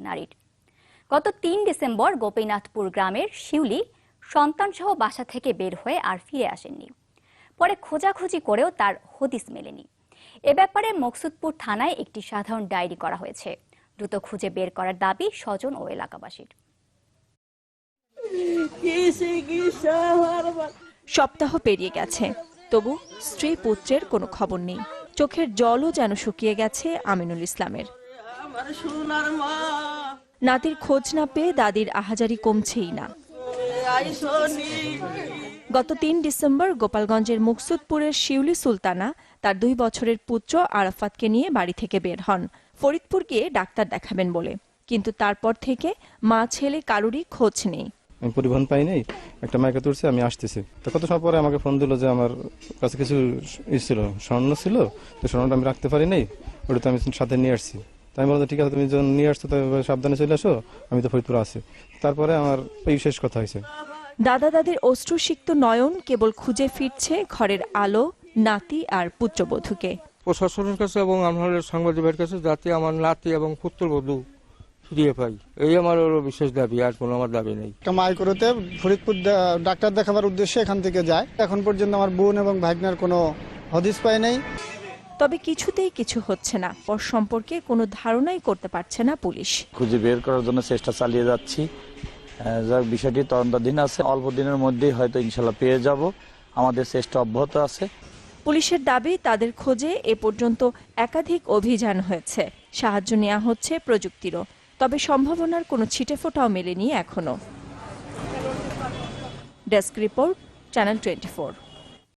নারীর। গত তিন ডিসেম্বর গোপীনাথপুর গ্রামের শিউলি সন্তানসহ বাসা থেকে বের হয়ে আর ফিরে আসেননি। পরে খোঁজাখুঁজি করেও তার হদিস মেলেনি। এ ব্যাপারে মকসুদপুর থানায় একটি সাধারণ ডায়েরি করা হয়েছে। দ্রুত খুঁজে বের করার দাবি স্বজন ও এলাকাবাসীর। সপ্তাহ পেরিয়ে গেছে। তবু স্ত্রী পুত্রের কোনো খবর নেই। চোখের জলও যেন শুকিয়ে গেছে আমিনুল ইসলামের। নাতির খোঁজ না পেয়ে দাদির আহাজারি কমছেই না। গত তিন ডিসেম্বর গোপালগঞ্জের মুকসুদপুরের শিউলি সুলতানা তার দুই বছরের পুত্র আরাফাতকে নিয়ে বাড়ি থেকে বের হন। ফরিদপুর গিয়ে ডাক্তার দেখাবেন বলে। কিন্তু তারপর থেকে মা ছেলে কারোরই খোঁজ নেই। আমি পরিবহন পাই নাই একটা মাইকে তুলছে আমি আসতেছি। তো কত সময় পরে আমাকে ফোন দিলো যে আমার কাছে কিছু ই ছিল স্বর্ণ ছিল তো স্বর্ণটা আমি রাখতে পারি নাই ওটা তো আমি সাথে নিয়ে আসছি। আমি বললাম ঠিক আছে তুমি যখন নিয়ে আসছো তবে সাবধানে চলে আসো আমি তো ফরিদপুর আছি। তারপরে আমার এই শেষ কথা হয়েছে। দাদা দাদির অশ্রুসিক্ত নয়ন কেবল খুঁজে ফিরছে ঘরের আলো নাতি আর পুত্রবধূকে। প্রশাসনের কাছে এবং আমাদের সাংবাদিকের কাছে যাতে আমার নাতি এবং পুত্রবধূ ফিরিয়ে পাই এই আমার হলো বিশেষ দাবি আর কোনো আমার দাবি নেই। মাইক্রোতে ফরিদপুর ডাক্তার দেখাবার উদ্দেশ্যে এখান থেকে যায়। এখন পর্যন্ত আমার বোন এবং ভাগ্নার কোনো হদিস পায় নাই। তবে কিছুতেই কিছু হচ্ছে না। পর সম্পর্কে কোনো ধারণাই করতে পারছে না পুলিশ। খুঁজে বের করার জন্য চেষ্টা চালিয়ে যাচ্ছি। যাক বিষয়টি তদন্তাধীন আছে। অল্প দিনের মধ্যেই হয়তো ইনশাল্লাহ পেয়ে যাব। আমাদের চেষ্টা অব্যাহত আছে। পুলিশের দাবি তাদের খোঁজে এ পর্যন্ত একাধিক অভিযান হয়েছে। সাহায্য নেওয়া হচ্ছে প্রযুক্তিরও। তবে সম্ভাবনার কোনো ছিটেফোঁটাও মেলেনি এখনও। Desk report channel twenty